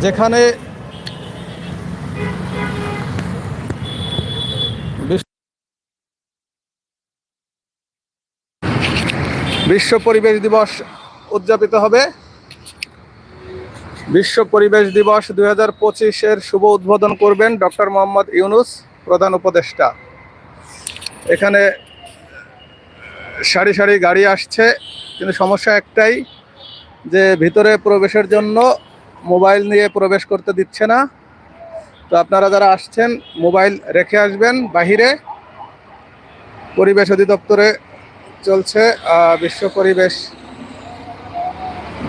যেখানে বিশ্ব- পরিবেশ দিবস উদযাপিত হবে। বিশ্ব পরিবেশ দিবস দুই হাজার পঁচিশের শুভ উদ্বোধন করবেন ডক্টর মোহাম্মদ ইউনুস, প্রধান উপদেষ্টা। এখানে সারি সারি গাড়ি আসছে। কিন্তু সমস্যা একটাই যে ভিতরে প্রবেশের জন্য মোবাইল নিয়ে প্রবেশ করতে দিচ্ছে না। তো আপনারা যারা আসছেন, মোবাইল রেখে আসবেন বাহিরে। পরিবেশ অধিদপ্তরে চলছে বিশ্ব পরিবেশ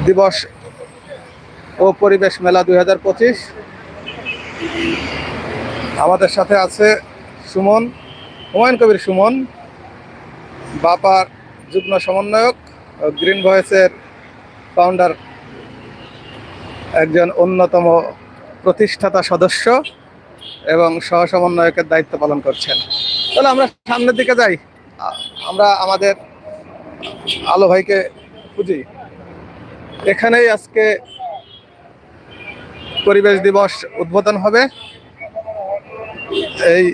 দিবস ও পরিবেশ মেলা দুই হাজার পঁচিশ। আমাদের সাথে আছে সুমন, হুমায়ুন কবির সুমন, বাপার যুগ্ম সমন্বয়ক, গ্রিন ভয়েসের ফাউন্ডার একজন অন্যতম প্রতিষ্ঠাতা সদস্য এবং সহ সমন্বয়কের দায়িত্ব পালন করছেন। তাহলে আমরা সামনের দিকে যাই। আমরা আমাদের আলো ভাইকে খুঁজি। এখানেই আজকে পরিবেশ দিবস উদ্বোধন হবে। এই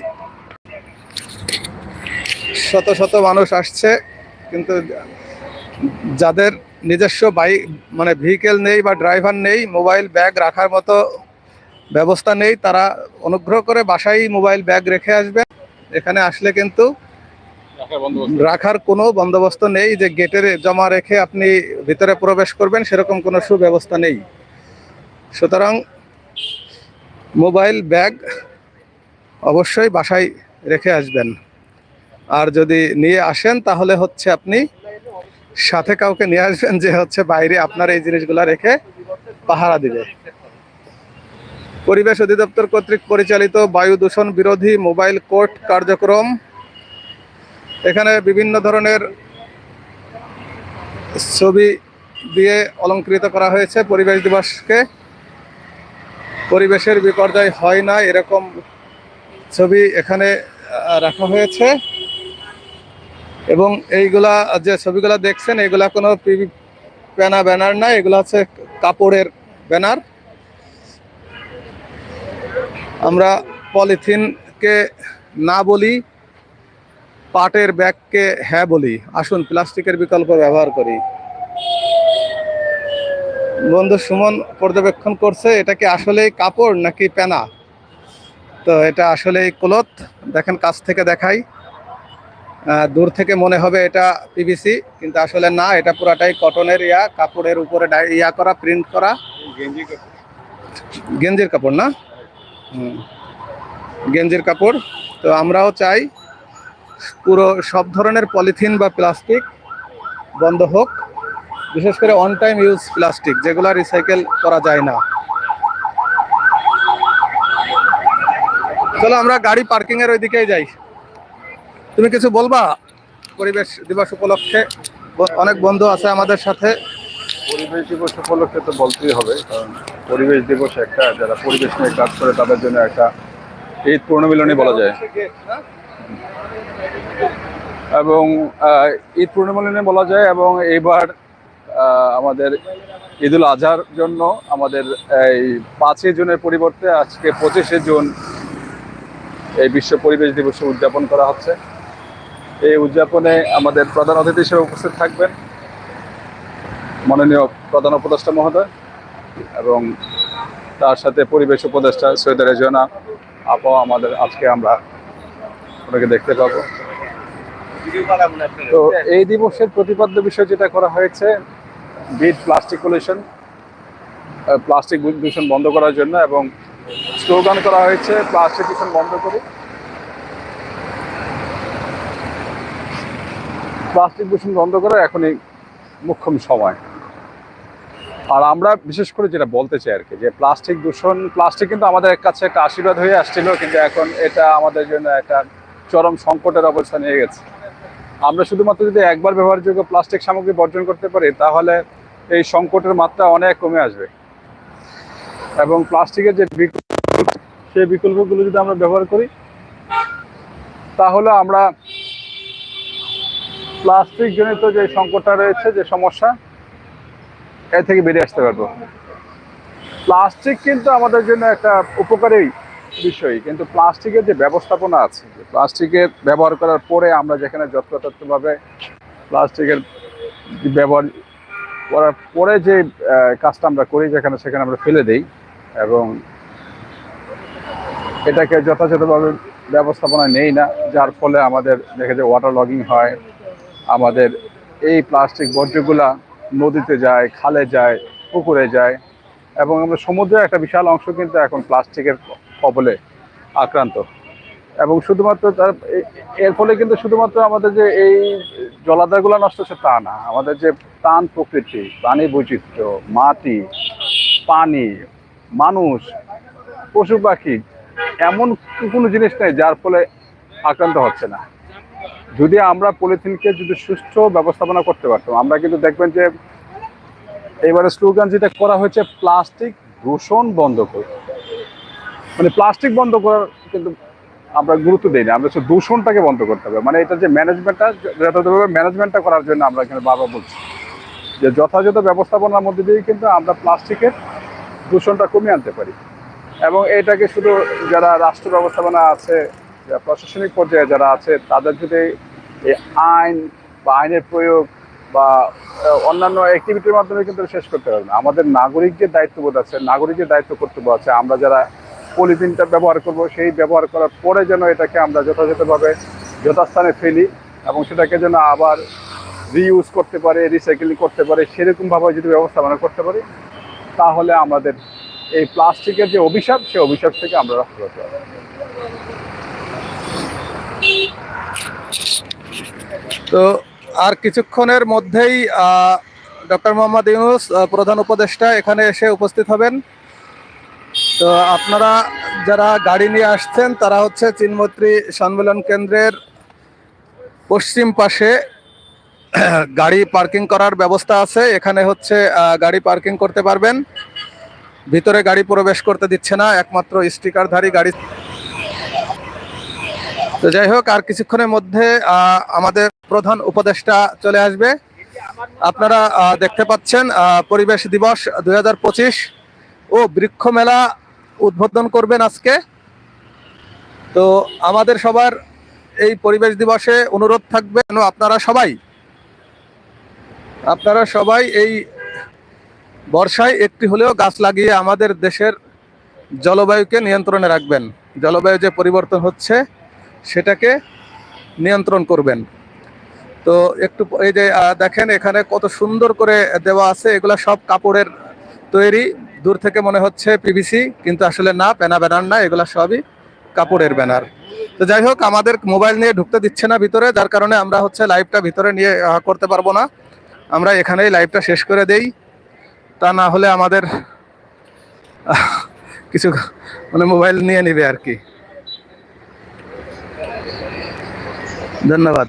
শত শত মানুষ আসছে, কিন্তু যাদের নিজস্ব বাইক মানে ভেহিকেল নেই বা ড্রাইভার নেই মোবাইল ব্যাগ রাখার মতো ব্যবস্থা নেই তারা অনুগ্রহ করে বাসায় মোবাইল ব্যাগ রেখে আসবে। এখানে আসলে কিন্তু রাখার কোনো বন্দোবস্ত নেই যে গেটের জমা রেখে আপনি ভিতরে প্রবেশ করবেন সেরকম কোনো সুব্যবস্থা নেই। সুতরাং মোবাইল ব্যাগ অবশ্যই বাসায় রেখে আসবেন। আর যদি নিয়ে আসেন তাহলে হচ্ছে আপনি সাথে কাউকে নিয়ে আসবেন যে হচ্ছে বাইরে আপনার এই জিনিসগুলো রেখে পাহারা দিবে। পরিবেশ অধিদপ্তর কর্তৃক পরিচালিত বায়ু দূষণ বিরোধী মোবাইল কোর্ট কার্যক্রম। এখানে বিভিন্ন ধরনের ছবি দিয়ে অলঙ্কৃত করা হয়েছে পরিবেশ দিবসকে। পরিবেশের বিপর্যয় হয় না, এরকম ছবি এখানে রাখা হয়েছে। এবং এইগুলা যে ছবিগুলা দেখছেন, এগুলা কোনো প্যানা ব্যানার না, এগুলো হচ্ছে কাপড়ের ব্যানার। আমরা পলিথিনকে না বলি, পাটের ব্যাগকে হ্যাঁ বলি। আসুন, প্লাস্টিকের বিকল্প ব্যবহার করি। বন্ধু সুমন পর্যবেক্ষণ করছে, এটা কি আসলেই কাপড় নাকি পেনা? তো এটা আসলেই ক্লথ। দেখেন, কাছ থেকে দেখাই। দূর থেকে মনে হবে এটা পিভিসি কিন্তু আসলে না এটা পুরাটাই কটনের ইয়া কাপড়ের উপরে ইয়া করা প্রিন্ট করা। গেঞ্জির কাপড় না? গেঞ্জির কাপড়। তো আমরাও চাই পুরো সব ধরনের পলিথিন বা প্লাস্টিক বন্ধ হোক বিশেষ করে অন টাইম ইউজ প্লাস্টিক যেগুলো রিসাইকেল করা যায় না। চলো আমরা গাড়ি পার্কিং এর ওইদিকেই যাই। তুমি কিছু বলবা? পরিবেশ দিবস উপলক্ষে? অনেক বন্ধু আছে আমাদের সাথে। পরিবেশ দিবস উপলক্ষে তো বলতেই হবে, কারণ পরিবেশ দিবস একটা, যারা পরিবেশ নিয়ে কাজ করে তাদের জন্য একটা ঈদ পূর্ণমিলনী বলা যায়। এবং ঈদ পূর্ণমিলনী বলা যায়, এবং এইবার আমাদের ঈদুল আজহার জন্য আমাদের এই পাঁচই জুনের পরিবর্তে আজকে পঁচিশে জুন এই বিশ্ব পরিবেশ দিবস উদযাপন করা হচ্ছে। এই উদযাপনে আমাদের প্রধান অতিথি হিসেবে উপস্থিত থাকবেন মাননীয় প্রধান উপদেষ্টা মহোদয় এবং তার সাথে পরিবেশ উপদেষ্টা সৈয়দ রেজনা আপা আমাদের আজকে আমরা ওনাকে দেখতে পাবো। তো এই দিবসের প্রতিপাদ্য বিষয় যেটা করা হয়েছে, বিট প্লাস্টিক পলিউশন প্লাস্টিক দূষণ বন্ধ করার জন্য এবং স্লোগান করা হয়েছে, প্লাস্টিক দূষণ বন্ধ করি। প্লাস্টিক দূষণ বন্ধ করা এখনই মুখ্যম সময়। আর আমরা বিশেষ করে যেটা বলতে চাই আর কি, যে প্লাস্টিক দূষণ, প্লাস্টিক কিন্তু আমাদের কাছে একটা আশীর্বাদ হয়ে আসছিল, কিন্তু এখন এটা আমাদের জন্য একটা চরম সংকটের অবস্থা নিয়ে গেছে। আমরা শুধুমাত্র যদি একবার ব্যবহারযোগ্য প্লাস্টিক সামগ্রী বর্জন করতে পারি, তাহলে এই সংকটের মাত্রা অনেক কমে আসবে। এবং প্লাস্টিকের যে বিকল্প, সেই বিকল্পগুলো যদি আমরা ব্যবহার করি, তাহলে আমরা প্লাস্টিক জনিত যে সংকটটা রয়েছে, যে সমস্যা, এ থেকে বেরিয়ে আসতে পারব। প্লাস্টিক কিন্তু আমাদের জন্য একটা উপকারী বিষয়, কিন্তু প্লাস্টিকের যে ব্যবস্থাপনা আছে, যে প্লাস্টিকের ব্যবহার করার পরে আমরা যেখানে যত্রতত্রভাবে প্লাস্টিকের ব্যবহার করার পরে যে কাজটা আমরা করি, যেখানে সেখানে আমরা ফেলে দেই এবং এটাকে যথাযথভাবে ব্যবস্থাপনা নেই না, যার ফলে আমাদের দেখা যায় ওয়াটার লগিং হয় আমাদের এই প্লাস্টিক বর্জ্যগুলা নদীতে যায়, খালে যায়, পুকুরে যায় এবং আমরা সমুদ্রের একটা বিশাল অংশ কিন্তু এখন প্লাস্টিকের কবলে আক্রান্ত। এবং শুধুমাত্র তার এর ফলে কিন্তু শুধুমাত্র আমাদের যে এই জলাধারগুলো নষ্ট হচ্ছে তা না, আমাদের যে প্রাণ প্রকৃতি, প্রাণী বৈচিত্র্য, মাটি, পানি, মানুষ, পশু পাখি, এমন কোনো জিনিস নেই যার ফলে আক্রান্ত হচ্ছে না। যদি আমরা পলিথিনকে যদি সুষ্ঠু ব্যবস্থাপনা করতে পারতাম, আমরা কিন্তু দেখবেন যে এবারে স্লোগান যেটা করা হয়েছে, প্লাস্টিক দূষণ বন্ধ করে। মানে প্লাস্টিক বন্ধ করার কিন্তু আমরা গুরুত্ব দিই না, আমরা দূষণটাকে বন্ধ করতে হবে। মানে এটা যে ম্যানেজমেন্টটা যথাযথভাবে ম্যানেজমেন্টটা করার জন্য আমরা এখানে বারবার বলছি। যে যথাযথ ব্যবস্থাপনার মধ্যে দিয়ে কিন্তু আমরা প্লাস্টিকের দূষণটা কমিয়ে আনতে পারি। এবং এটাকে শুধু যারা রাষ্ট্র ব্যবস্থাপনা আছে প্রশাসনিক পর্যায়ে যারা আছে, তাদের যদি এই আইন বা আইনের প্রয়োগ বা অন্যান্য অ্যাক্টিভিটির মাধ্যমে কিন্তু শেষ করতে পারবে না। আমাদের নাগরিকদের দায়িত্ববোধ আছে নাগরিকের দায়িত্ব কর্তব্য আছে, আমরা যারা পলিথিনটা ব্যবহার করব, সেই ব্যবহার করার পরে যেন এটাকে আমরা যথাযথভাবে যথাস্থানে ফেলি এবং সেটাকে যেন আবার রিইউজ করতে পারে রিসাইকেলিং করতে পারে, সেরকমভাবে যদি ব্যবস্থাপনা করতে পারি, তাহলে আমাদের এই প্লাস্টিকের যে অভিশাপ, সেই অভিশাপ থেকে আমরা রক্ষা করতে পারব। তো আর কিছুক্ষণের মধ্যেই ডক্টর মোহাম্মদ ইউনুস প্রধান উপদেষ্টা এখানে এসে উপস্থিত হবেন। তো আপনারা যারা গাড়ি নিয়ে আসছেন, তারা হচ্ছে চীনমৈত্রী সম্মেলন কেন্দ্রের পশ্চিম পাশে গাড়ি পার্কিং করার ব্যবস্থা আছে। এখানে হচ্ছে গাড়ি পার্কিং করতে পারবেন। ভিতরে গাড়ি প্রবেশ করতে দিচ্ছে না, একমাত্র স্টিকারধারী গাড়ি। তো যাই হোক, আর কিছুক্ষণের মধ্যে আমাদের প্রধান উপদেষ্টা চলে আসবে। আপনারা দেখতে পাচ্ছেন পরিবেশ দিবস দু হাজার পঁচিশ ও বৃক্ষ মেলা উদ্বোধন করবেন আজকে। তো আমাদের সবার এই পরিবেশ দিবসে অনুরোধ থাকবে যেন আপনারা সবাই আপনারা সবাই এই বর্ষায় একটি হলেও গাছ লাগিয়ে আমাদের দেশের জলবায়ুকে নিয়ন্ত্রণে রাখবেন। জলবায়ু যে পরিবর্তন হচ্ছে সেটাকে নিয়ন্ত্রণ করবেন। তো একটু এই যে দেখেন এখানে কত সুন্দর করে দেওয়া আছে, এগুলা সব কাপড়ের তৈরি। দূর থেকে মনে হচ্ছে পিভিসি কিন্তু আসলে না পেনা ব্যানার না, এগুলা সবই কাপড়ের ব্যানার। তো যাই হোক, আমাদের মোবাইল নিয়ে ঢুকতে দিচ্ছে না ভিতরে, যার কারণে আমরা হচ্ছে লাইভটা ভিতরে নিয়ে করতে পারব না। আমরা এখানেই লাইভটা শেষ করে দেই। তা না হলে আমাদের কিছু মানে মোবাইল নিয়ে নিবে আর কি। ধন্যবাদ।